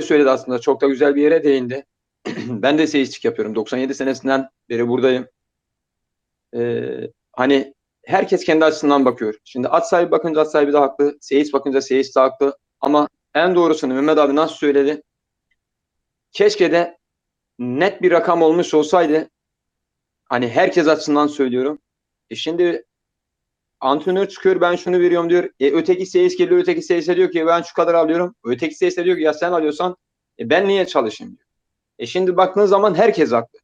söyledi aslında. Çok da güzel bir yere değindi. ben de seyisçik yapıyorum. 97 senesinden beri buradayım. Ee, hani herkes kendi açısından bakıyor. Şimdi at sahibi bakınca at sahibi de haklı. Seyis bakınca seyis de haklı. Ama en doğrusunu Mehmet abi nasıl söyledi? Keşke de net bir rakam olmuş olsaydı hani herkes açısından söylüyorum. E şimdi antrenör çıkıyor ben şunu veriyorum diyor. E öteki seyis geliyor öteki seyis diyor ki ben şu kadar alıyorum. Öteki seyis diyor ki ya sen alıyorsan e ben niye çalışayım diyor. E şimdi baktığın zaman herkes haklı.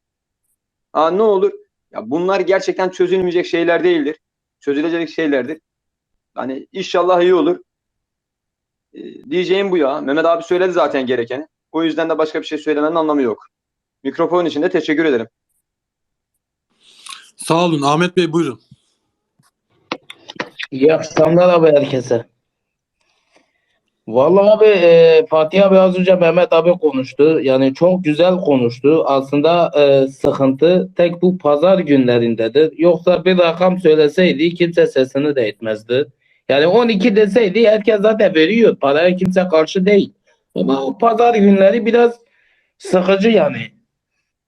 Aa, ne olur? Ya bunlar gerçekten çözülmeyecek şeyler değildir. Çözülecek şeylerdir. Hani inşallah iyi olur. E, diyeceğim bu ya. Mehmet abi söyledi zaten gerekeni. O yüzden de başka bir şey söylemenin anlamı yok. Mikrofon için de teşekkür ederim. Sağ olun Ahmet Bey buyurun. İyi akşamlar abi herkese. Vallahi abi e, Fatih abi az önce Mehmet abi konuştu. Yani çok güzel konuştu. Aslında e, sıkıntı tek bu pazar günlerindedir. Yoksa bir rakam söyleseydi kimse sesini de etmezdi. Yani 12 deseydi herkes zaten veriyor. Paraya kimse karşı değil. Ama o pazar günleri biraz sıkıcı yani.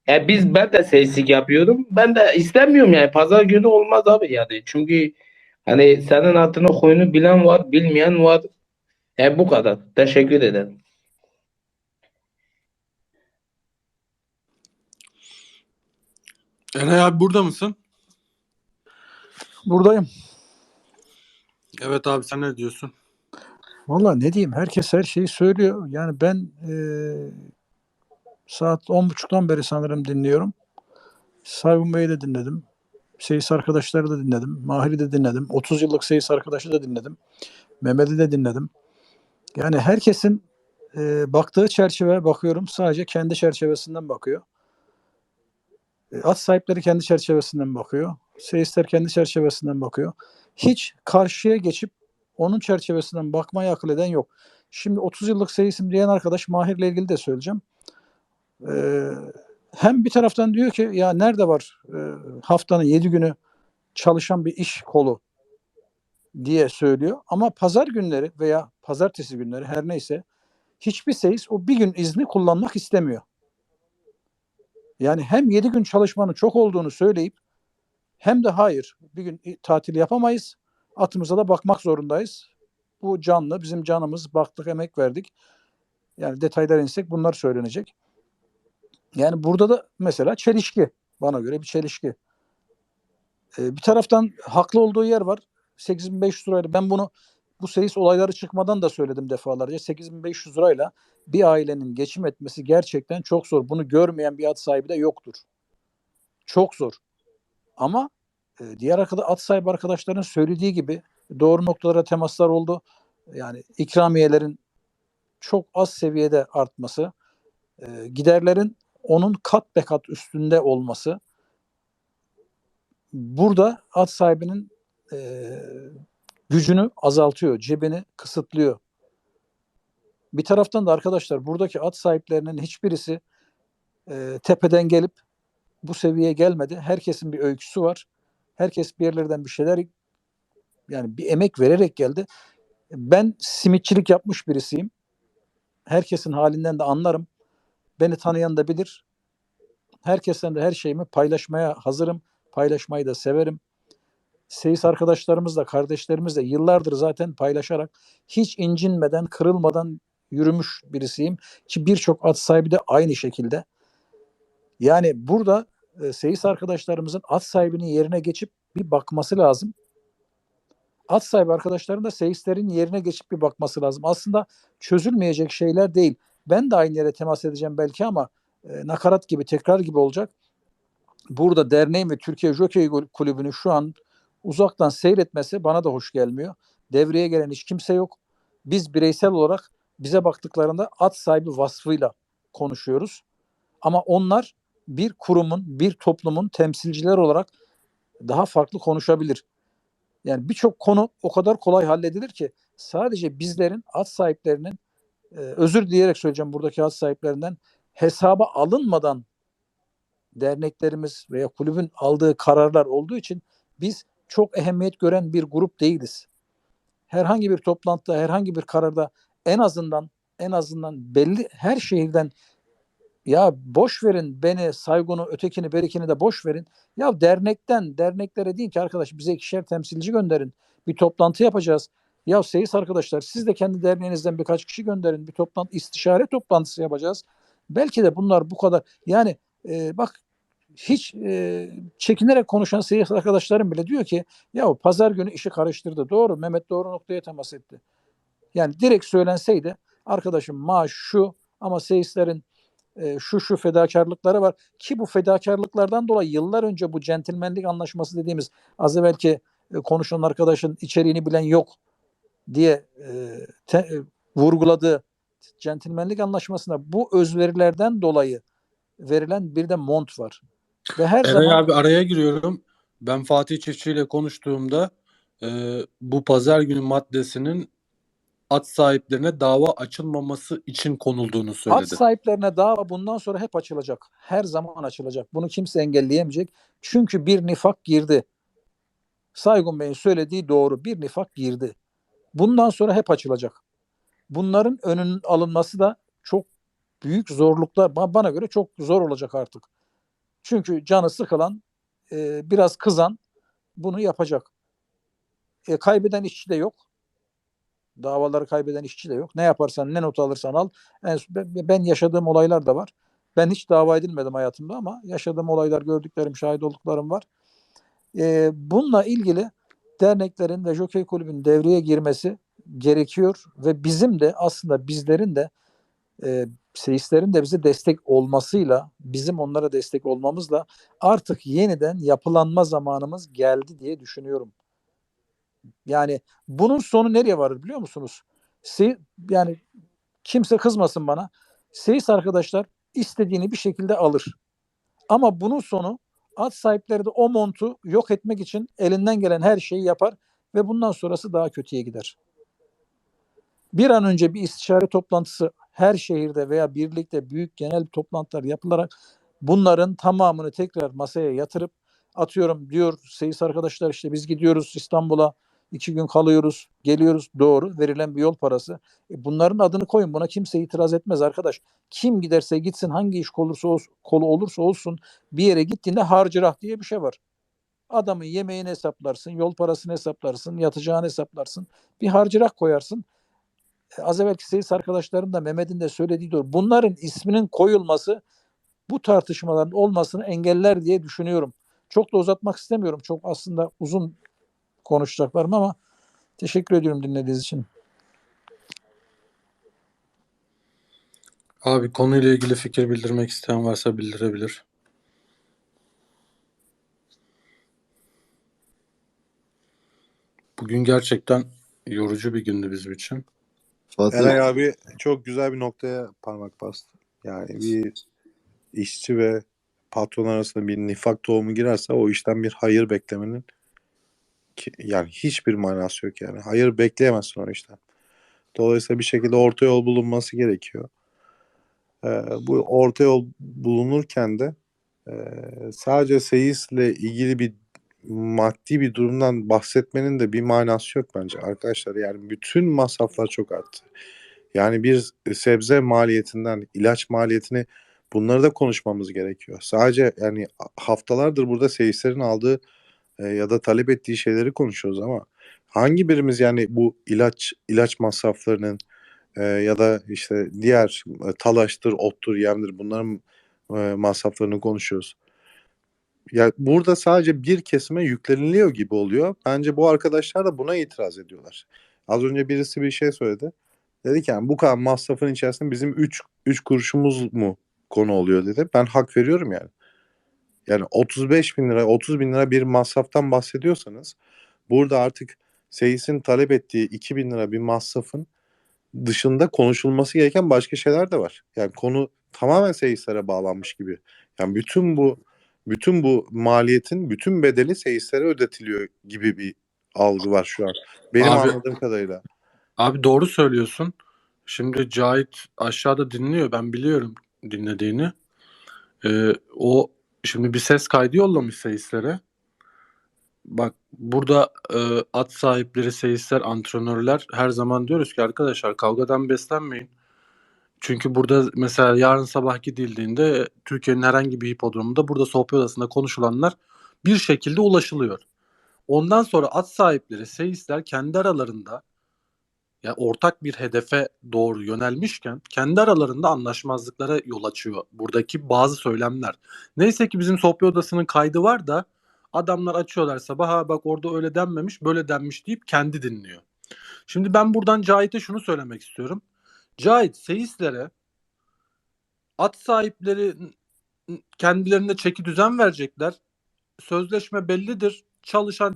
E biz ben de seslik yapıyorum. Ben de istemiyorum yani. Pazar günü olmaz abi yani. Çünkü Hani senin adını koyunu bilen var, bilmeyen var. E bu kadar. Teşekkür ederim. Eray abi burada mısın? Buradayım. Evet abi sen ne diyorsun? Valla ne diyeyim herkes her şeyi söylüyor. Yani ben e, saat 10.30'dan beri sanırım dinliyorum. Saygun Bey'i de dinledim. Seyis arkadaşları da dinledim. Mahir'i de dinledim. 30 yıllık Seyis arkadaşı da dinledim. Mehmet'i de dinledim. Yani herkesin e, baktığı çerçeve bakıyorum. Sadece kendi çerçevesinden bakıyor. E, at sahipleri kendi çerçevesinden bakıyor. Seyisler kendi çerçevesinden bakıyor. Hiç karşıya geçip onun çerçevesinden bakmayı akıl eden yok. Şimdi 30 yıllık seyisim diyen arkadaş Mahir'le ilgili de söyleyeceğim. Ee, hem bir taraftan diyor ki ya nerede var e, haftanın 7 günü çalışan bir iş kolu diye söylüyor. Ama pazar günleri veya pazartesi günleri her neyse hiçbir seyis o bir gün izni kullanmak istemiyor. Yani hem 7 gün çalışmanın çok olduğunu söyleyip hem de hayır bir gün tatil yapamayız atımıza da bakmak zorundayız. Bu canlı, bizim canımız, baktık, emek verdik. Yani detaylar insek bunlar söylenecek. Yani burada da mesela çelişki. Bana göre bir çelişki. Ee, bir taraftan haklı olduğu yer var. 8500 lirayla ben bunu bu seyis olayları çıkmadan da söyledim defalarca. 8500 lirayla bir ailenin geçim etmesi gerçekten çok zor. Bunu görmeyen bir at sahibi de yoktur. Çok zor. Ama e, diğer at sahibi arkadaşların söylediği gibi doğru noktalara temaslar oldu. Yani ikramiyelerin çok az seviyede artması, e, giderlerin onun kat be kat üstünde olması burada at sahibinin e, gücünü azaltıyor, cebini kısıtlıyor. Bir taraftan da arkadaşlar buradaki at sahiplerinin hiçbirisi e, tepeden gelip bu seviyeye gelmedi. Herkesin bir öyküsü var. Herkes bir yerlerden bir şeyler yani bir emek vererek geldi. Ben simitçilik yapmış birisiyim. Herkesin halinden de anlarım. Beni tanıyan da bilir. Herkesten de her şeyimi paylaşmaya hazırım. Paylaşmayı da severim. Seyis arkadaşlarımızla, kardeşlerimizle yıllardır zaten paylaşarak hiç incinmeden, kırılmadan yürümüş birisiyim. Ki birçok at sahibi de aynı şekilde. Yani burada e, seyis arkadaşlarımızın at sahibinin yerine geçip bir bakması lazım. At sahibi arkadaşların da seyislerin yerine geçip bir bakması lazım. Aslında çözülmeyecek şeyler değil. Ben de aynı yere temas edeceğim belki ama e, nakarat gibi, tekrar gibi olacak. Burada derneğin ve Türkiye Jockey Kulübü'nün şu an uzaktan seyretmesi bana da hoş gelmiyor. Devreye gelen hiç kimse yok. Biz bireysel olarak bize baktıklarında at sahibi vasfıyla konuşuyoruz. Ama onlar bir kurumun, bir toplumun temsilciler olarak daha farklı konuşabilir. Yani birçok konu o kadar kolay halledilir ki sadece bizlerin at sahiplerinin e, özür dileyerek söyleyeceğim buradaki at sahiplerinden hesaba alınmadan derneklerimiz veya kulübün aldığı kararlar olduğu için biz çok ehemmiyet gören bir grup değiliz. Herhangi bir toplantıda, herhangi bir kararda en azından en azından belli her şehirden ya boş verin beni, Saygun'u, ötekini, berikini de boş verin. Ya dernekten, derneklere deyin ki arkadaş bize ikişer temsilci gönderin. Bir toplantı yapacağız. Ya seyis arkadaşlar siz de kendi derneğinizden birkaç kişi gönderin. Bir toplantı, istişare toplantısı yapacağız. Belki de bunlar bu kadar. Yani e, bak hiç e, çekinerek konuşan seyis arkadaşlarım bile diyor ki ya pazar günü işi karıştırdı. Doğru Mehmet doğru noktaya temas etti. Yani direkt söylenseydi arkadaşım maaş şu ama seyislerin e, şu şu fedakarlıkları var ki bu fedakarlıklardan dolayı yıllar önce bu centilmenlik anlaşması dediğimiz az evvelki e, konuşan arkadaşın içeriğini bilen yok diye e, te- e, vurguladığı centilmenlik anlaşmasında bu özverilerden dolayı verilen bir de mont var. Ve her Eray zaman abi araya giriyorum. Ben Fatih Çiftçi ile konuştuğumda e, bu pazar günü maddesinin at sahiplerine dava açılmaması için konulduğunu At söyledi. sahiplerine dava bundan sonra hep açılacak. Her zaman açılacak. Bunu kimse engelleyemeyecek. Çünkü bir nifak girdi. Saygun Bey'in söylediği doğru. Bir nifak girdi. Bundan sonra hep açılacak. Bunların önünün alınması da çok büyük zorluklar. ba- Bana göre çok zor olacak artık. Çünkü canı sıkılan, e, biraz kızan bunu yapacak. E, kaybeden işçi de yok. Davaları kaybeden işçi de yok. Ne yaparsan, ne not alırsan al. En- ben- yaşadığım olaylar da var. Ben hiç dava edilmedim hayatımda ama yaşadığım olaylar, gördüklerim, şahit olduklarım var. Ee, bununla ilgili derneklerin ve Jockey Kulübü'nün devreye girmesi gerekiyor ve bizim de aslında bizlerin de e, seyislerin de bize destek olmasıyla, bizim onlara destek olmamızla artık yeniden yapılanma zamanımız geldi diye düşünüyorum. Yani bunun sonu nereye varır biliyor musunuz? Se yani kimse kızmasın bana. Seyis arkadaşlar istediğini bir şekilde alır. Ama bunun sonu at sahipleri de o montu yok etmek için elinden gelen her şeyi yapar ve bundan sonrası daha kötüye gider. Bir an önce bir istişare toplantısı her şehirde veya birlikte büyük genel toplantılar yapılarak bunların tamamını tekrar masaya yatırıp atıyorum diyor seyis arkadaşlar işte biz gidiyoruz İstanbul'a iki gün kalıyoruz geliyoruz doğru verilen bir yol parası. E bunların adını koyun buna kimse itiraz etmez arkadaş. Kim giderse gitsin hangi iş olursa olsun, kolu olursa olsun bir yere gittiğinde harcırah diye bir şey var. Adamın yemeğini hesaplarsın, yol parasını hesaplarsın, yatacağını hesaplarsın. Bir harcırah koyarsın. E, Az evvelki seyis arkadaşlarım da Mehmet'in de söylediği doğru. Bunların isminin koyulması bu tartışmaların olmasını engeller diye düşünüyorum. Çok da uzatmak istemiyorum. Çok aslında uzun konuşacaklarım ama teşekkür ediyorum dinlediğiniz için. Abi konuyla ilgili fikir bildirmek isteyen varsa bildirebilir. Bugün gerçekten yorucu bir gündü bizim için. Fatih, Eray abi çok güzel bir noktaya parmak bastı. Yani bir işçi ve patron arasında bir nifak tohumu girerse o işten bir hayır beklemenin yani hiçbir manası yok yani. Hayır bekleyemezsin o işten. Dolayısıyla bir şekilde orta yol bulunması gerekiyor. Ee, bu orta yol bulunurken de e, sadece seyisle ilgili bir maddi bir durumdan bahsetmenin de bir manası yok bence arkadaşlar. Yani bütün masraflar çok arttı. Yani bir sebze maliyetinden ilaç maliyetini bunları da konuşmamız gerekiyor. Sadece yani haftalardır burada seyislerin aldığı e, ya da talep ettiği şeyleri konuşuyoruz ama hangi birimiz yani bu ilaç ilaç masraflarının e, ya da işte diğer e, talaştır, ottur, yemdir bunların e, masraflarını konuşuyoruz. Ya burada sadece bir kesime yükleniliyor gibi oluyor. Bence bu arkadaşlar da buna itiraz ediyorlar. Az önce birisi bir şey söyledi. Dedi ki yani bu kadar masrafın içerisinde bizim 3 3 kuruşumuz mu konu oluyor dedi. Ben hak veriyorum yani. Yani 35 bin lira 30 bin lira bir masraftan bahsediyorsanız burada artık Seyis'in talep ettiği 2 bin lira bir masrafın dışında konuşulması gereken başka şeyler de var. Yani konu tamamen Seyis'lere bağlanmış gibi. Yani bütün bu bütün bu maliyetin bütün bedeli seyislere ödetiliyor gibi bir algı var şu an. Benim Abi- anladığım kadarıyla. Abi doğru söylüyorsun. Şimdi Cahit aşağıda dinliyor. Ben biliyorum dinlediğini. Ee, o şimdi bir ses kaydı yollamış seyislere. Bak burada e, at sahipleri, seyisler, antrenörler her zaman diyoruz ki arkadaşlar kavgadan beslenmeyin. Çünkü burada mesela yarın sabah gidildiğinde Türkiye'nin herhangi bir hipodromunda burada sohbet odasında konuşulanlar bir şekilde ulaşılıyor. Ondan sonra at sahipleri, seyisler kendi aralarında ya ortak bir hedefe doğru yönelmişken kendi aralarında anlaşmazlıklara yol açıyor buradaki bazı söylemler. Neyse ki bizim sohbet odasının kaydı var da adamlar açıyorlar sabah ha bak orada öyle denmemiş böyle denmiş deyip kendi dinliyor. Şimdi ben buradan Cahit'e şunu söylemek istiyorum. Cahit seyislere at sahipleri kendilerine çeki düzen verecekler. Sözleşme bellidir. Çalışan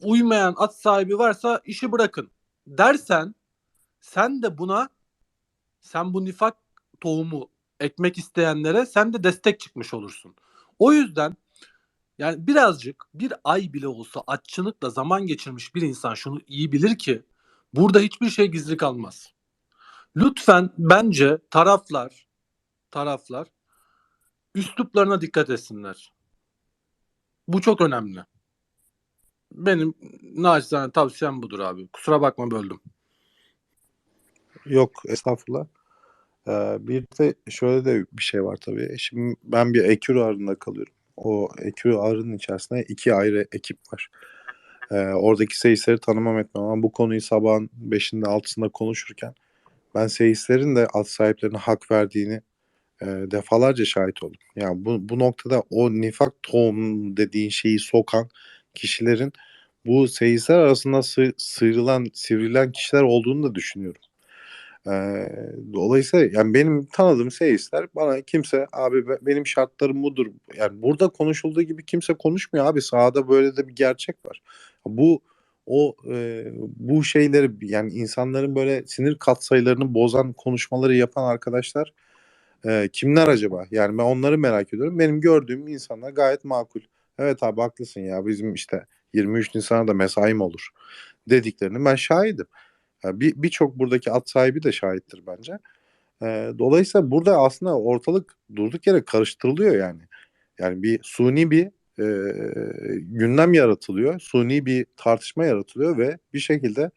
uymayan at sahibi varsa işi bırakın dersen sen de buna sen bu nifak tohumu ekmek isteyenlere sen de destek çıkmış olursun. O yüzden yani birazcık bir ay bile olsa aççılıkla zaman geçirmiş bir insan şunu iyi bilir ki burada hiçbir şey gizli kalmaz. Lütfen bence taraflar taraflar üsluplarına dikkat etsinler. Bu çok önemli. Benim naçizane tavsiyem budur abi. Kusura bakma böldüm. Yok estağfurullah. Ee, bir de şöyle de bir şey var tabii. Şimdi ben bir ekür ağrında kalıyorum. O ekür ağrının içerisinde iki ayrı ekip var. Ee, oradaki seyisleri tanımam etmem ama bu konuyu sabahın 5'inde 6'sında konuşurken ben seyislerin de at sahiplerine hak verdiğini e, defalarca şahit oldum. Yani bu, bu noktada o nifak tohum dediğin şeyi sokan kişilerin bu seyisler arasında sı- sıyrılan, sivrilen kişiler olduğunu da düşünüyorum. Ee, dolayısıyla yani benim tanıdığım seyisler bana kimse abi be- benim şartlarım budur. Yani burada konuşulduğu gibi kimse konuşmuyor abi. Sahada böyle de bir gerçek var. Bu o e, bu şeyleri yani insanların böyle sinir katsayılarını bozan konuşmaları yapan arkadaşlar e, kimler acaba? Yani ben onları merak ediyorum. Benim gördüğüm insanlar gayet makul. Evet abi haklısın ya bizim işte 23 Nisan'a da mesaim olur dediklerini ben şahidim. Yani bir birçok buradaki at sahibi de şahittir bence. Ee, dolayısıyla burada aslında ortalık durduk yere karıştırılıyor yani. Yani bir suni bir e, gündem yaratılıyor, suni bir tartışma yaratılıyor ve bir şekilde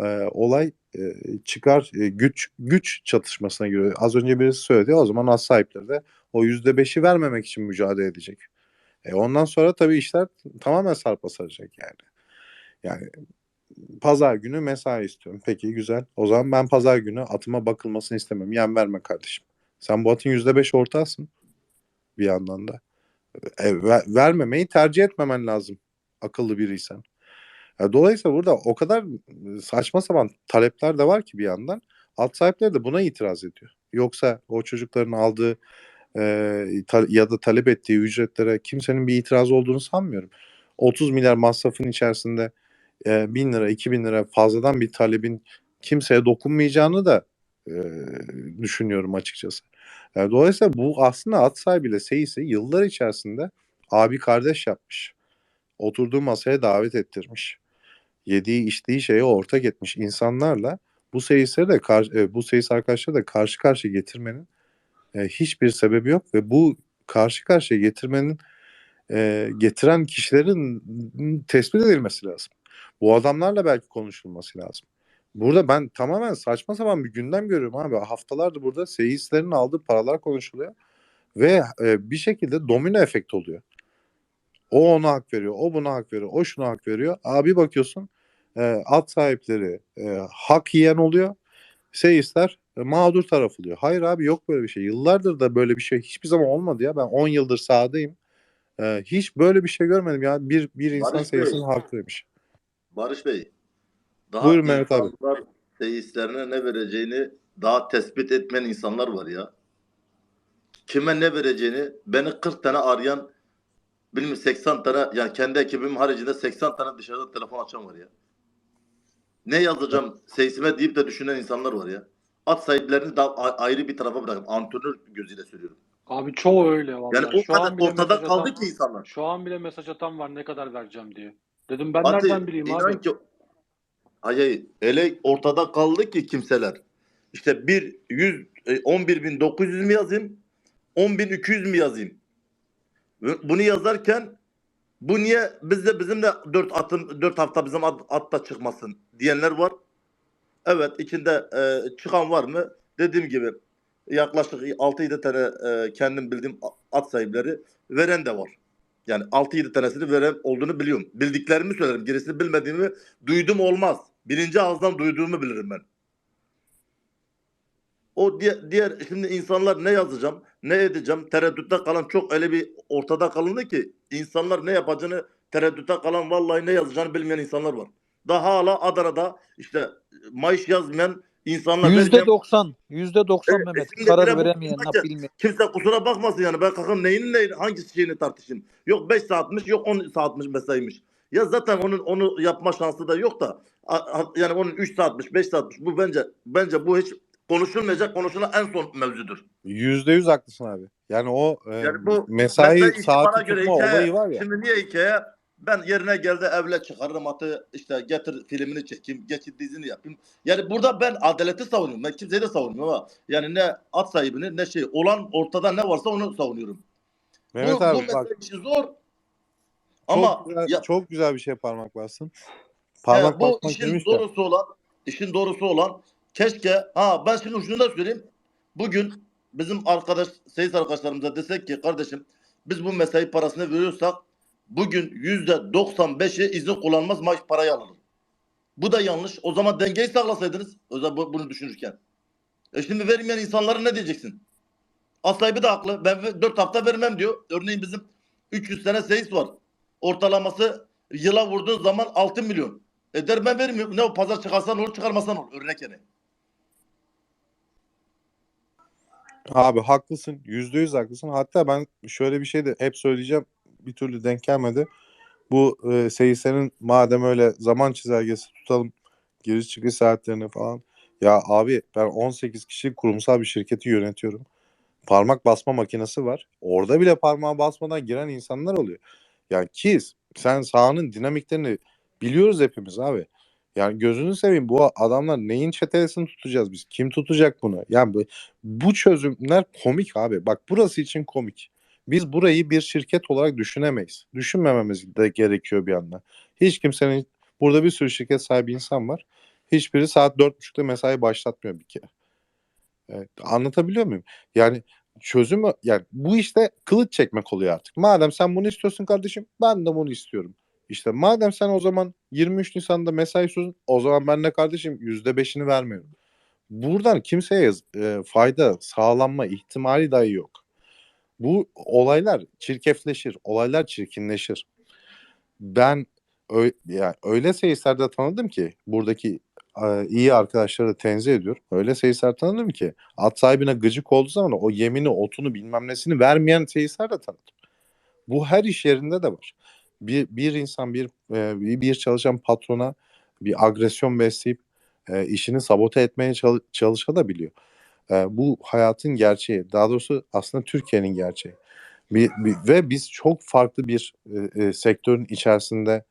e, olay e, çıkar e, güç güç çatışmasına giriyor. Az önce birisi söyledi o zaman at sahipleri de o yüzde beşi vermemek için mücadele edecek. E, ondan sonra tabii işler tamamen sarpa saracak yani. Yani pazar günü mesai istiyorum. Peki güzel. O zaman ben pazar günü atıma bakılmasını istemem. Yem verme kardeşim. Sen bu atın yüzde beş ortağısın. Bir yandan da. E, ver- vermemeyi tercih etmemen lazım. Akıllı biriysen. Ya dolayısıyla burada o kadar saçma sapan talepler de var ki bir yandan. Alt sahipleri de buna itiraz ediyor. Yoksa o çocukların aldığı e, ta- ya da talep ettiği ücretlere kimsenin bir itirazı olduğunu sanmıyorum. 30 milyar masrafın içerisinde e, 1000 lira 2000 lira fazladan bir talebin kimseye dokunmayacağını da e, düşünüyorum açıkçası. E, dolayısıyla bu aslında at sahibiyle seyisi yıllar içerisinde abi kardeş yapmış. Oturduğu masaya davet ettirmiş. Yediği içtiği şeye ortak etmiş insanlarla bu seyisleri de bu seyis arkadaşları da karşı karşıya getirmenin e, hiçbir sebebi yok ve bu karşı karşıya getirmenin e, getiren kişilerin tespit edilmesi lazım. Bu adamlarla belki konuşulması lazım. Burada ben tamamen saçma sapan bir gündem görüyorum abi. Haftalardır burada seyislerin aldığı paralar konuşuluyor ve e, bir şekilde domino efekt oluyor. O ona hak veriyor, o buna hak veriyor, o şuna hak veriyor. Abi bakıyorsun e, at sahipleri e, hak yiyen oluyor. Seyisler e, mağdur taraf oluyor. Hayır abi yok böyle bir şey. Yıllardır da böyle bir şey hiçbir zaman olmadı ya. Ben 10 yıldır sahadayım. E, hiç böyle bir şey görmedim ya. Bir, bir insan Barış seyisinin hakkıymış. Barış Bey, daha Buyurun Mehmet abi. seyislerine ne vereceğini daha tespit etmeyen insanlar var ya. Kime ne vereceğini beni 40 tane arayan bilmiyorum 80 tane yani kendi ekibim haricinde 80 tane dışarıda telefon açan var ya. Ne yazacağım seyisime deyip de düşünen insanlar var ya. At sahiplerini daha ayrı bir tarafa bırakın. Antrenör gözüyle söylüyorum. Abi çoğu öyle vallahi. Yani o Şu kadar ortada kaldı atan- ki insanlar. Şu an bile mesaj atan var ne kadar vereceğim diye. Dedim ben Hadi, nereden bileyim abi. Ki, hayır, hayır. Öyle ortada kaldı ki kimseler. İşte bir 100 e, 11.900 mü yazayım? 10.200 mü yazayım? Bunu yazarken bu niye bizde bizim de 4 atın 4 hafta bizim at, atta çıkmasın diyenler var. Evet içinde e, çıkan var mı? Dediğim gibi yaklaşık 6-7 tane e, kendim bildiğim at sahipleri veren de var. Yani 6-7 tanesini veren olduğunu biliyorum. Bildiklerimi söylerim. Gerisini bilmediğimi duydum olmaz. Birinci ağızdan duyduğumu bilirim ben. O diğer, diğer şimdi insanlar ne yazacağım, ne edeceğim tereddütte kalan çok öyle bir ortada kalındı ki insanlar ne yapacağını tereddütte kalan vallahi ne yazacağını bilmeyen insanlar var. Daha hala Adana'da işte Mayış yazmayan insanlar Yüzde doksan. Yüzde doksan Mehmet. şimdi Karar veremeyen, bilmeyen. kimse kusura bakmasın yani ben kalkın neyin neyin hangisi şeyini tartışayım. Yok 5 saatmiş yok 10 saatmiş mesaiymiş. Ya zaten onun onu yapma şansı da yok da yani onun 3 saatmiş 5 saatmiş bu bence bence bu hiç konuşulmayacak konuşulan en son mevzudur. Yüzde yüz haklısın abi. Yani o e, Yani bu mesai mesai saati göre tutma hikaye. olayı var ya. Şimdi niye hikaye? Ben yerine geldi evle çıkarırım atı işte getir filmini çekeyim, geçit dizini yapayım. Yani burada ben adaleti savunuyorum. Ben kimseyi de savunmuyorum ama yani ne at sahibini ne şey olan ortada ne varsa onu savunuyorum. Mehmet bu, abi bu bak işi zor. çok, Ama güzel, ya, çok güzel bir şey parmak bastın. he, Parmak bu basmak işin doğrusu olan işin doğrusu olan keşke ha ben şimdi şunu da söyleyeyim. Bugün bizim arkadaş seyis arkadaşlarımıza desek ki kardeşim biz bu mesai parasını veriyorsak bugün yüzde 95'i izin kullanmaz maaş parayı alır. Bu da yanlış. O zaman dengeyi sağlasaydınız özel bu- bunu düşünürken. E şimdi vermeyen insanlara ne diyeceksin? As sahibi de haklı. Ben 4 hafta vermem diyor. Örneğin bizim 300 tane seyis var. Ortalaması yıla vurduğun zaman 6 milyon. E der ben vermiyorum. Ne o pazar çıkarsan olur çıkarmasan olur. Örnek yani. Abi haklısın. Yüzde yüz haklısın. Hatta ben şöyle bir şey de hep söyleyeceğim. Bir türlü denk gelmedi. Bu e, seyislerin madem öyle zaman çizelgesi tutalım. Giriş çıkış saatlerini falan. Ya abi ben 18 kişi kurumsal bir şirketi yönetiyorum. Parmak basma makinesi var. Orada bile parmağı basmadan giren insanlar oluyor. Yani ki sen sahanın dinamiklerini biliyoruz hepimiz abi. Yani gözünü seveyim bu adamlar neyin çetesini tutacağız biz? Kim tutacak bunu? Yani bu, bu çözümler komik abi. Bak burası için komik. Biz burayı bir şirket olarak düşünemeyiz. Düşünmememiz de gerekiyor bir anda. Hiç kimsenin burada bir sürü şirket sahibi insan var. Hiçbiri saat dört buçukta mesai başlatmıyor bir kere. Evet, anlatabiliyor muyum? Yani çözüm yani bu işte kılıç çekmek oluyor artık. Madem sen bunu istiyorsun kardeşim ben de bunu istiyorum. İşte madem sen o zaman 23 Nisan'da mesai istiyorsun o zaman ben de kardeşim %5'ini vermiyorum. Buradan kimseye e, fayda sağlanma ihtimali dahi yok. Bu olaylar çirkefleşir, olaylar çirkinleşir. Ben ö- yani öyle seyirlerde tanıdım ki buradaki iyi arkadaşları da tenzih ediyorum. Öyle seyirciler tanıdım ki at sahibine gıcık olduğu zaman o yemini, otunu bilmem nesini vermeyen seyirciler de tanıdım. Bu her iş yerinde de var. Bir, bir insan bir, e, bir çalışan patrona bir agresyon besleyip e, işini sabote etmeye çal- çalışabiliyor. E, bu hayatın gerçeği. Daha doğrusu aslında Türkiye'nin gerçeği. Bir, bir- ve biz çok farklı bir e, sektörün içerisinde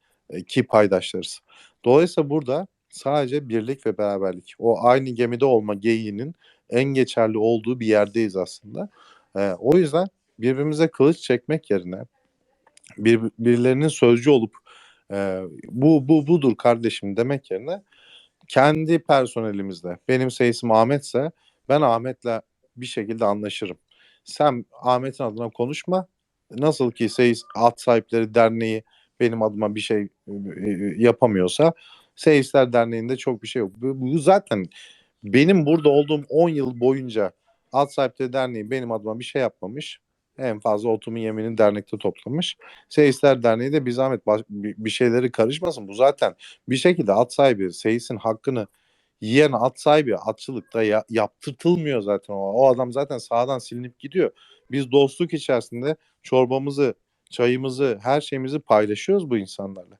ki paydaşlarız. Dolayısıyla burada sadece birlik ve beraberlik. O aynı gemide olma geyiğinin en geçerli olduğu bir yerdeyiz aslında. E, o yüzden birbirimize kılıç çekmek yerine bir, birilerinin sözcü olup e, bu bu budur kardeşim demek yerine kendi personelimizde benim seyisim Ahmetse ben Ahmet'le bir şekilde anlaşırım. Sen Ahmet'in adına konuşma. Nasıl ki Seyis At Sahipleri Derneği benim adıma bir şey e, e, yapamıyorsa Seyisler Derneği'nde çok bir şey yok. Bu, bu zaten benim burada olduğum 10 yıl boyunca At Sahipleri Derneği benim adıma bir şey yapmamış. En fazla otumun yemini dernekte toplamış. Seyisler Derneği de bir zahmet baş- bir şeyleri karışmasın. Bu zaten bir şekilde at sahibi Seyis'in hakkını yiyen at sahibi atçılıkta ya, yaptırtılmıyor zaten o. O adam zaten sağdan silinip gidiyor. Biz dostluk içerisinde çorbamızı, çayımızı, her şeyimizi paylaşıyoruz bu insanlarla.